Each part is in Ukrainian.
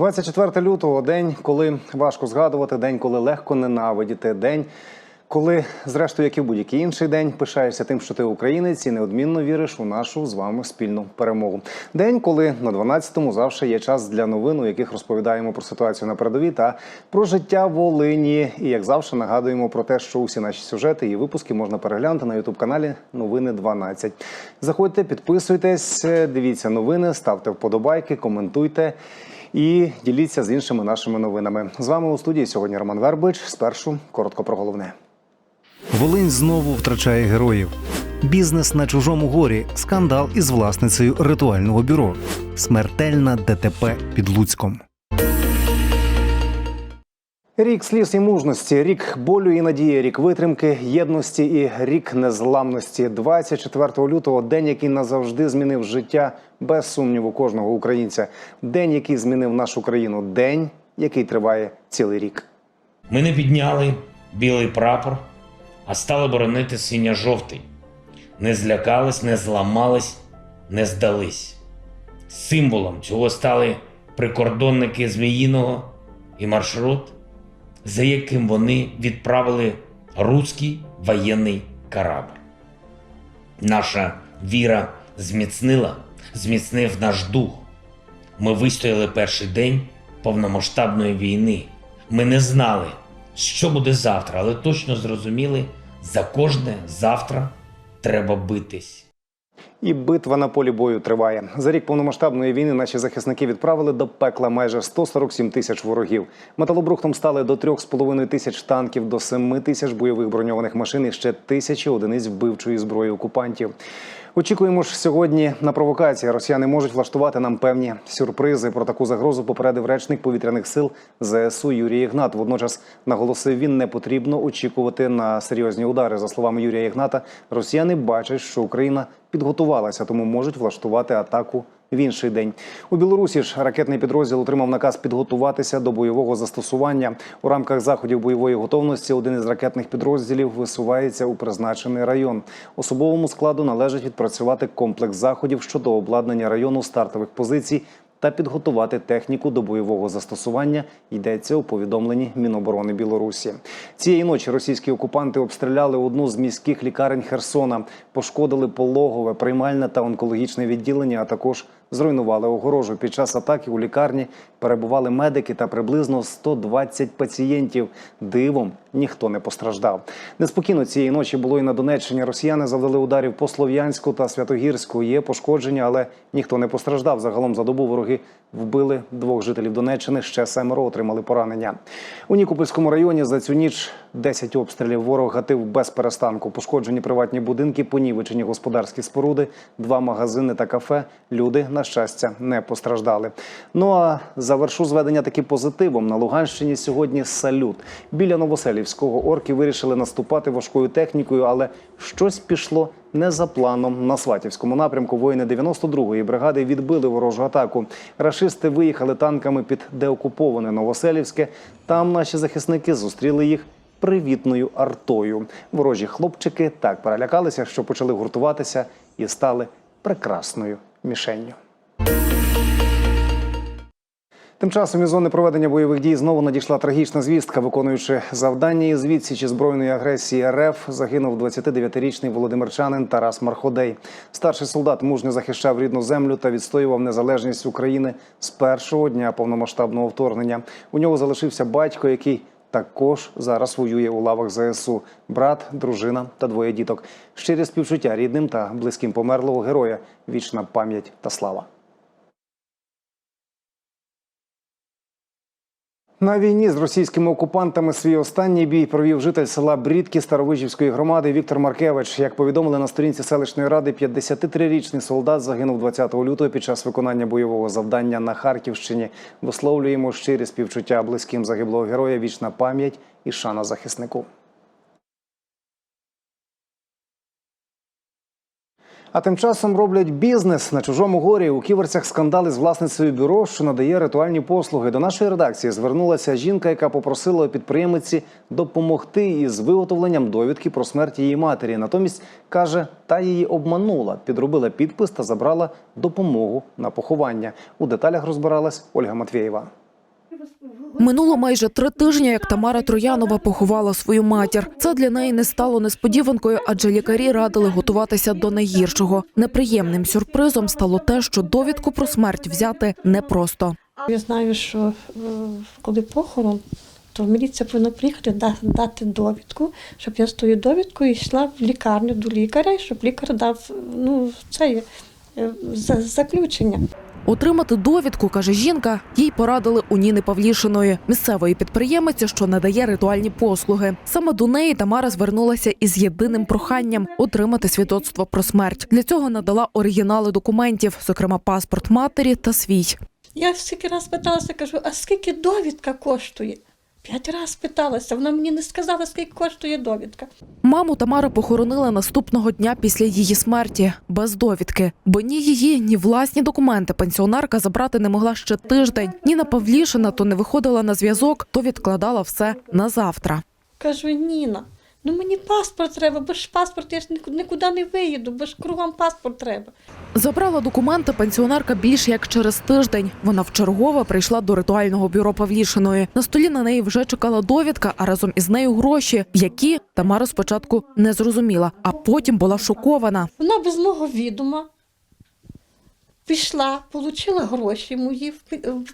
24 лютого день, коли важко згадувати, день, коли легко ненавидіти, день, коли, зрештою, як і будь-який інший день, пишаєшся тим, що ти українець і неодмінно віриш у нашу з вами спільну перемогу. День, коли на 12-му завжди є час для новин, у яких розповідаємо про ситуацію на передовій та про життя Волині. І як завжди нагадуємо про те, що усі наші сюжети і випуски можна переглянути на ютуб каналі Новини 12. Заходьте, підписуйтесь, дивіться новини, ставте вподобайки, коментуйте. І діліться з іншими нашими новинами. З вами у студії сьогодні Роман Вербич. Спершу коротко про головне. Волинь знову втрачає героїв. Бізнес на чужому горі. Скандал із власницею ритуального бюро. Смертельна ДТП під Луцьком. Рік сліз і мужності, рік болю і надії, рік витримки, єдності і рік незламності. 24 лютого день, який назавжди змінив життя без сумніву кожного українця. День, який змінив нашу країну. День, який триває цілий рік. Ми не підняли білий прапор, а стали боронити синьо-жовтий. Не злякались, не зламались, не здались. Символом цього стали прикордонники Зміїного і маршрут, за яким вони відправили руський воєнний корабль. Наша віра зміцнила, зміцнив наш дух. Ми вистояли перший день повномасштабної війни. Ми не знали, що буде завтра, але точно зрозуміли, за кожне завтра треба битись. І битва на полі бою триває. За рік повномасштабної війни наші захисники відправили до пекла майже 147 тисяч ворогів. Металобрухтом стали до 3,5 тисяч танків, до 7 тисяч бойових броньованих машин і ще тисячі одиниць вбивчої зброї окупантів. Очікуємо ж сьогодні на провокації. Росіяни можуть влаштувати нам певні сюрпризи. Про таку загрозу попередив речник повітряних сил ЗСУ Юрій Ігнат. Водночас наголосив він, не потрібно очікувати на серйозні удари. За словами Юрія Ігната, росіяни бачать, що Україна підготувалася, тому можуть влаштувати атаку в інший день. У Білорусі ж ракетний підрозділ отримав наказ підготуватися до бойового застосування. У рамках заходів бойової готовності один із ракетних підрозділів висувається у призначений район. Особовому складу належить відпрацювати комплекс заходів щодо обладнання району стартових позицій. Та підготувати техніку до бойового застосування йдеться у повідомленні Міноборони Білорусі. Цієї ночі російські окупанти обстріляли одну з міських лікарень Херсона, пошкодили пологове, приймальне та онкологічне відділення, а також зруйнували огорожу. Під час атаки у лікарні перебували медики та приблизно 120 пацієнтів. Дивом ніхто не постраждав. Неспокійно цієї ночі було і на Донеччині. Росіяни завдали ударів по Слов'янську та Святогірську. Є пошкодження, але ніхто не постраждав. Загалом за добу вороги вбили двох жителів Донеччини. Ще семеро отримали поранення. У Нікопольському районі за цю ніч 10 обстрілів. Ворог гатив без перестанку. Пошкоджені приватні будинки, понівечені господарські споруди, два магазини та кафе. Люди, на щастя, не постраждали. Ну а завершу зведення таки позитивом. На Луганщині сьогодні салют. Біля Новоселівського орки вирішили наступати важкою технікою, але щось пішло не за планом. На Сватівському напрямку воїни 92-ї бригади відбили ворожу атаку. Рашисти виїхали танками під деокуповане Новоселівське. Там наші захисники зустріли їх привітною артою. Ворожі хлопчики так перелякалися, що почали гуртуватися і стали прекрасною мішенню. Тим часом із зони проведення бойових дій знову надійшла трагічна звістка. Виконуючи завдання із відсічі збройної агресії РФ, загинув 29-річний володимирчанин Тарас Марходей. Старший солдат мужньо захищав рідну землю та відстоював незалежність України з першого дня повномасштабного вторгнення. У нього залишився батько, який також зараз воює у лавах ЗСУ. Брат, дружина та двоє діток. Щирі співчуття рідним та близьким померлого героя. Вічна пам'ять та слава. На війні з російськими окупантами свій останній бій провів житель села Брідки Старовижівської громади Віктор Маркевич. Як повідомили на сторінці селищної ради, 53-річний солдат загинув 20 лютого під час виконання бойового завдання на Харківщині. Висловлюємо щирі співчуття близьким загиблого героя, вічна пам'ять і шана захиснику. А тим часом роблять бізнес на чужому горі. У ківерцях скандали з власницею бюро, що надає ритуальні послуги. До нашої редакції звернулася жінка, яка попросила підприємиці допомогти із виготовленням довідки про смерть її матері. Натомість каже, та її обманула, підробила підпис та забрала допомогу на поховання. У деталях розбиралась Ольга Матвєєва. Минуло майже три тижні, як Тамара Троянова поховала свою матір. Це для неї не стало несподіванкою, адже лікарі радили готуватися до найгіршого. Неприємним сюрпризом стало те, що довідку про смерть взяти непросто. Я знаю, що е, коли похорон, то міліція повинна приїхати дати довідку, щоб я з тою довідкою йшла в лікарню до лікаря, щоб лікар дав ну, це е, заключення. Отримати довідку, каже жінка, їй порадили у Ніни Павлішиної, місцевої підприємиці, що надає ритуальні послуги. Саме до неї Тамара звернулася із єдиним проханням отримати свідоцтво про смерть. Для цього надала оригінали документів, зокрема паспорт матері та свій. Я стільки раз питалася, кажу, а скільки довідка коштує? П'ять разів питалася, вона мені не сказала, скільки коштує довідка. Маму Тамара похоронила наступного дня після її смерті без довідки, бо ні її, ні власні документи пенсіонерка забрати не могла ще тиждень. Ніна Павлішина то не виходила на зв'язок, то відкладала все на завтра. Кажу, Ніна, ну мені паспорт треба, бо ж паспорт я ж ніку- нікуди не виїду, бо ж кругом паспорт треба. Забрала документи пенсіонерка більш як через тиждень. Вона вчергове прийшла до ритуального бюро Павлішиної. На столі на неї вже чекала довідка, а разом із нею гроші, які Тамара спочатку не зрозуміла, а потім була шокована. Вона без мого відома пішла, отримала гроші мої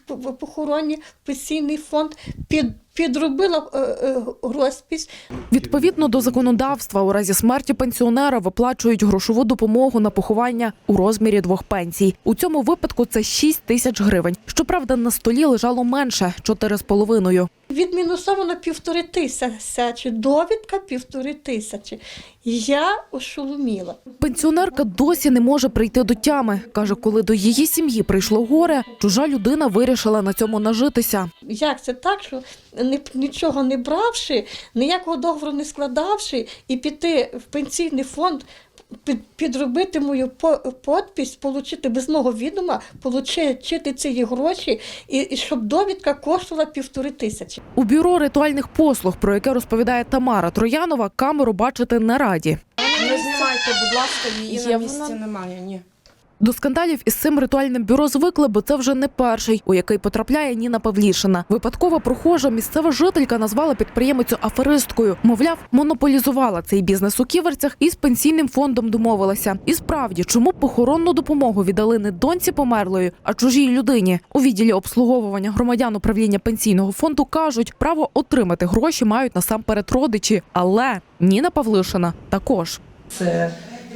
в похороні, в пенсійний фонд, під, підробила е, е, розпись. Відповідно до законодавства, у разі смерті пенсіонера виплачують грошову допомогу на поховання у розмірі двох пенсій. У цьому випадку це 6 тисяч гривень. Щоправда, на столі лежало менше чотири з половиною. Відмінусовано півтори тисячі, довідка півтори тисячі. Я ошоломіла. Пенсіонерка досі не може прийти до тями. каже, коли до її сім'ї прийшло горе, чужа людина вирішила на цьому нажитися. Як це так, що ні- нічого не бравши, ніякого договору не складавши, і піти в пенсійний фонд, підробити мою по- подпись, отримати без мого відома, отримати ці гроші, і, і щоб довідка коштувала півтори тисячі. У бюро ритуальних послуг, про яке розповідає Тамара Троянова, камеру бачити не раді. Не знімайте, будь ласка, її на місці немає. Ні. До скандалів із цим ритуальним бюро звикли, бо це вже не перший, у який потрапляє Ніна Павлішина. Випадкова прохожа місцева жителька назвала підприємицю аферисткою. Мовляв, монополізувала цей бізнес у ківерцях і з пенсійним фондом домовилася. І справді, чому похоронну допомогу віддали не доньці померлої, а чужій людині? У відділі обслуговування громадян управління пенсійного фонду кажуть, право отримати гроші мають насамперед родичі. Але Ніна Павлишина також. Це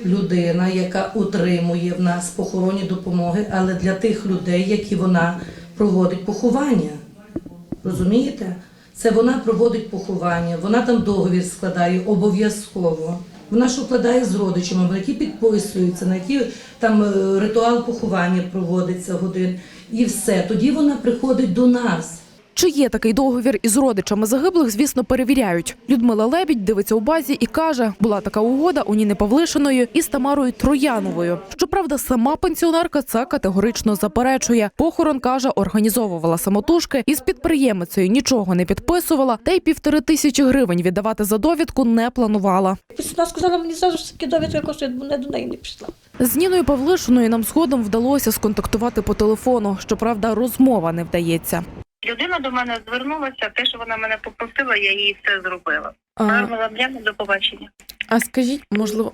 людина, яка утримує в нас похоронні допомоги, але для тих людей, які вона проводить поховання. Розумієте? Це вона проводить поховання, вона там договір складає обов'язково. Вона ж укладає з родичами, які підписуються, на які там е, ритуал поховання проводиться годин, і все. Тоді вона приходить до нас. Чи є такий договір із родичами загиблих, звісно, перевіряють. Людмила Лебідь дивиться у базі і каже, була така угода у Ніни Павлишиної із Тамарою Трояновою. Щоправда, сама пенсіонерка це категорично заперечує. Похорон каже, організовувала самотужки із підприємицею нічого не підписувала, та й півтори тисячі гривень віддавати за довідку не планувала. Вона сказала мені що такі довідка коштує, бо не до неї не пішла. З Ніною Павлишиною нам згодом вдалося сконтактувати по телефону. Щоправда, розмова не вдається. Людина до мене звернулася, те, що вона мене попросила, я їй все зробила. Гарного вам дня, до побачення. а скажіть, можливо.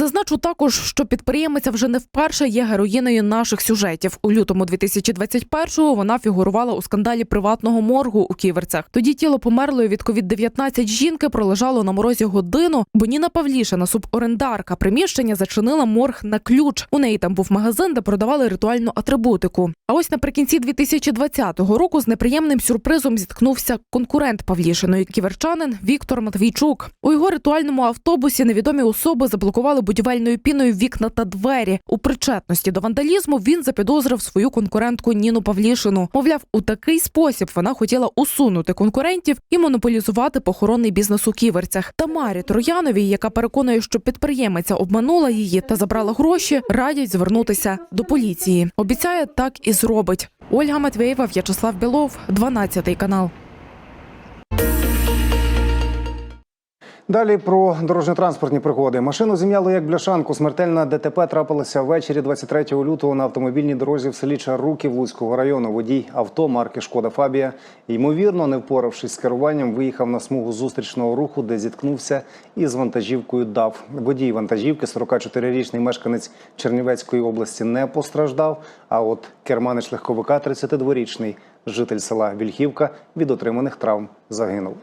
Зазначу також, що підприємиця вже не вперше є героїною наших сюжетів. У лютому 2021-го вона фігурувала у скандалі приватного моргу у Ківерцях. Тоді тіло померлої від COVID-19 жінки пролежало на морозі годину, бо Ніна Павлішина, суборендарка приміщення, зачинила морг на ключ. У неї там був магазин, де продавали ритуальну атрибутику. А ось наприкінці 2020 року з неприємним сюрпризом зіткнувся конкурент Павлішиної ківерчанин Віктор Матвійчук. У його ритуальному автобусі невідомі особи заблокували будівельною піною вікна та двері. У причетності до вандалізму він запідозрив свою конкурентку Ніну Павлішину. Мовляв, у такий спосіб вона хотіла усунути конкурентів і монополізувати похоронний бізнес у ківерцях. Тамарі Трояновій, яка переконує, що підприємиця обманула її та забрала гроші, радять звернутися до поліції. Обіцяє, так і зробить. Ольга Матвєєва, В'ячеслав Білов, 12 канал. Далі про дорожньо-транспортні пригоди. Машину зім'яло як бляшанку. Смертельна ДТП трапилася ввечері 23 лютого на автомобільній дорозі в селі Чаруків Луцького району. Водій авто марки Шкода Фабія, ймовірно, не впоравшись з керуванням, виїхав на смугу зустрічного руху, де зіткнувся із вантажівкою ДАВ. Водій вантажівки, 44-річний мешканець Чернівецької області, не постраждав. А от керманич легковика, 32-річний житель села Вільхівка, від отриманих травм загинув.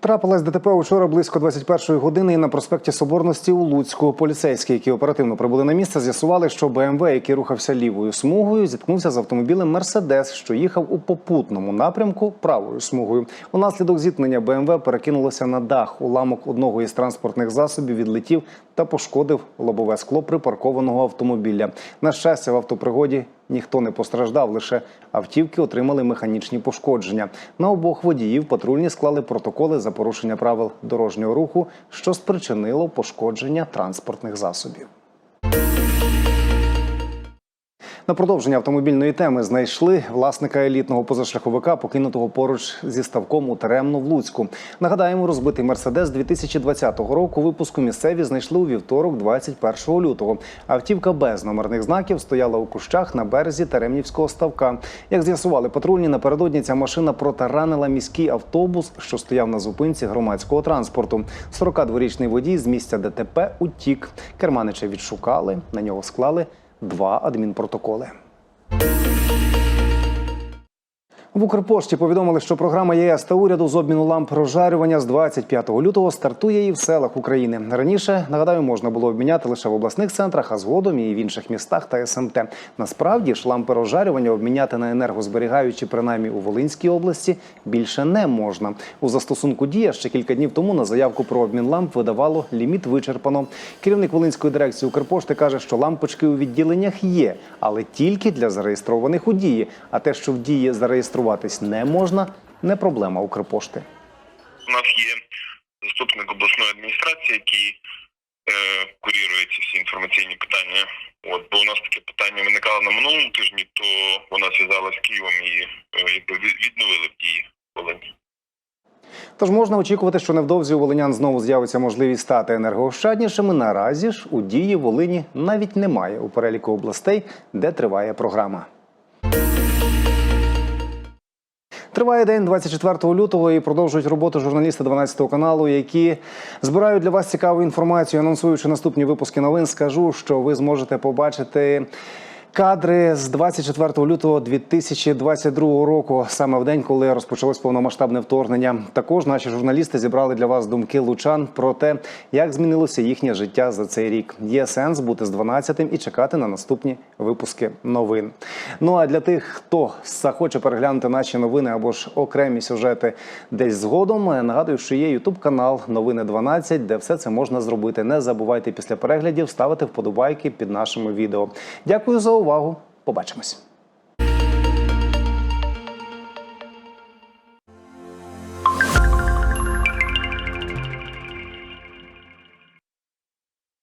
Трапилась ДТП учора близько 21-ї години і на проспекті Соборності у Луцьку. Поліцейські, які оперативно прибули на місце, з'ясували, що БМВ, який рухався лівою смугою, зіткнувся з автомобілем Мерседес, що їхав у попутному напрямку правою смугою. Унаслідок зіткнення БМВ перекинулося на дах. Уламок одного із транспортних засобів відлетів та пошкодив лобове скло припаркованого автомобіля. На щастя, в автопригоді ніхто не постраждав, лише автівки отримали механічні пошкодження. На обох водіїв патрульні склали протоколи за порушення правил дорожнього руху, що спричинило пошкодження транспортних засобів. На продовження автомобільної теми знайшли власника елітного позашляховика, покинутого поруч зі ставком у Теремно в Луцьку. Нагадаємо, розбитий мерседес 2020 року випуску місцеві знайшли у вівторок, 21 лютого. Автівка без номерних знаків стояла у кущах на березі Теремнівського ставка. Як з'ясували патрульні, напередодні ця машина протаранила міський автобус, що стояв на зупинці громадського транспорту. 42-річний водій з місця ДТП утік. Керманича відшукали, на нього склали два адмінпротоколи. В Укрпошті повідомили, що програма ЄС та уряду з обміну ламп розжарювання з 25 лютого стартує і в селах України. Раніше нагадаю, можна було обміняти лише в обласних центрах, а згодом і в інших містах та СМТ. Насправді ж лампи розжарювання обміняти на енергозберігаючі, принаймні у Волинській області, більше не можна. У застосунку дія ще кілька днів тому на заявку про обмін ламп видавало ліміт вичерпано. Керівник Волинської дирекції Укрпошти каже, що лампочки у відділеннях є, але тільки для зареєстрованих у дії. А те, що в дії зареєструватись не можна, не проблема Укрпошти. У нас є заступник обласної адміністрації, який е, курірує ці всі інформаційні питання. От бо у нас таке питання виникало на минулому тижні, то вона зв'язалася з Києвом і е, якби від- відновили в дії Волині. Тож можна очікувати, що невдовзі у волинян знову з'явиться можливість стати енергоощаднішими. Наразі ж у дії Волині навіть немає у переліку областей, де триває програма. Триває день 24 лютого і продовжують роботу журналісти 12 каналу, які збирають для вас цікаву інформацію. Анонсуючи наступні випуски новин, скажу, що ви зможете побачити. Кадри з 24 лютого 2022 року, саме в день, коли розпочалось повномасштабне вторгнення. Також наші журналісти зібрали для вас думки лучан про те, як змінилося їхнє життя за цей рік. Є сенс бути з 12-тим і чекати на наступні випуски новин. Ну а для тих, хто захоче переглянути наші новини або ж окремі сюжети десь згодом, нагадую, що є Ютуб канал Новини 12, де все це можна зробити. Не забувайте після переглядів ставити вподобайки під нашими відео. Дякую за увагу. Побачимось.